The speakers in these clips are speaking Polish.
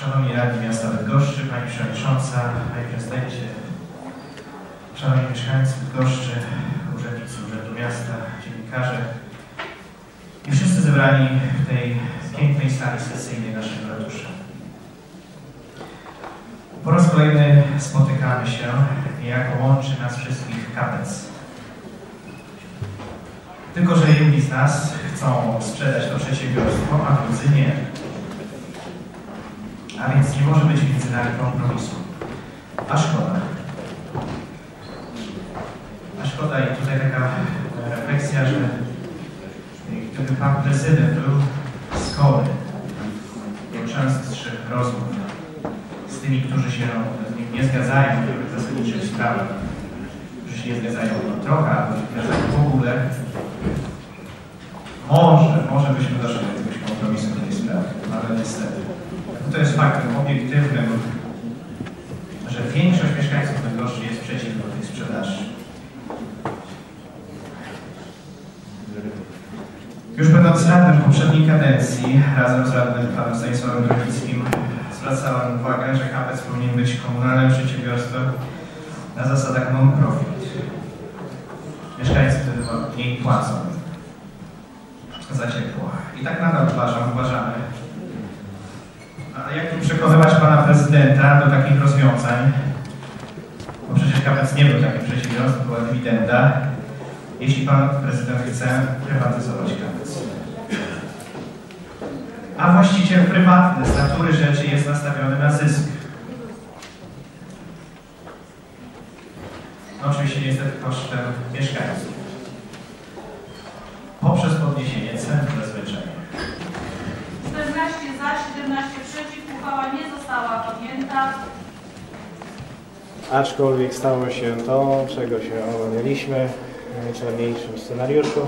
Szanowni Radni Miasta Bydgoszczy, Pani Przewodnicząca, Panie Prezydencie, Szanowni Mieszkańcy Bydgoszczy, urzędnicy Urzędu Miasta, dziennikarze i wszyscy zebrani w tej pięknej sali sesyjnej naszego ratusza. Po raz kolejny spotykamy się, niejako łączy nas wszystkich kapec. Tylko, że jedni z nas chcą sprzedać to przedsiębiorstwo, a drudzy nie. A więc nie może być między nami kompromisu. A szkoda. A szkoda i tutaj taka e, refleksja, że gdyby pan prezydent był skory do częstszych rozmów z tymi, którzy się z nim nie zgadzają w zasadniczych sprawach, się nie zgadzają trochę, albo się zgadzają w ogóle, może, może byśmy doszli do jakiegoś kompromisu w tej sprawie, ale niestety. To jest faktem obiektywnym, że większość mieszkańców Bydgoszczy jest przeciwko tej sprzedaży. Już będąc radnym poprzedniej kadencji, razem z radnym panem Stanisławem Grocickim, zwracałem uwagę, że KPC powinien być komunalnym przedsiębiorstwem na zasadach non-profit. Mieszkańcy wtedy mniej płacą za ciepło. I tak nadal uważam, uważamy. A jak tu przekonywać pana prezydenta do takich rozwiązań? Bo przecież KPC nie był takim przedsiębiorstwem, była dywidenda. Jeśli pan prezydent chce prywatyzować KPC. A właściciel prywatny z natury rzeczy jest nastawiony na zysk. Oczywiście niestety kosztem mieszkańców. Poprzez podniesienie cen zazwyczaj. 14 za, 17 przeciw. Uchwała nie została podjęta. Aczkolwiek stało się to, czego się obawialiśmy w najczarniejszym scenariuszu.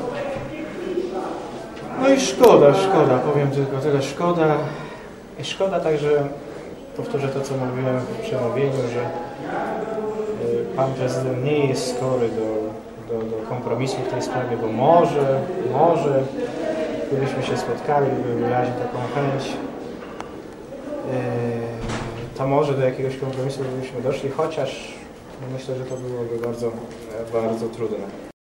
No i szkoda, szkoda, powiem tylko tyle, szkoda. I szkoda także, powtórzę to, co mówiłem w przemówieniu, że pan prezydent nie jest skory do, do, do kompromisu w tej sprawie, bo może, może, gdybyśmy się spotkali, gdyby wyraził taką chęć, y, to może do jakiegoś kompromisu byśmy doszli, chociaż myślę, że to byłoby bardzo, bardzo trudne.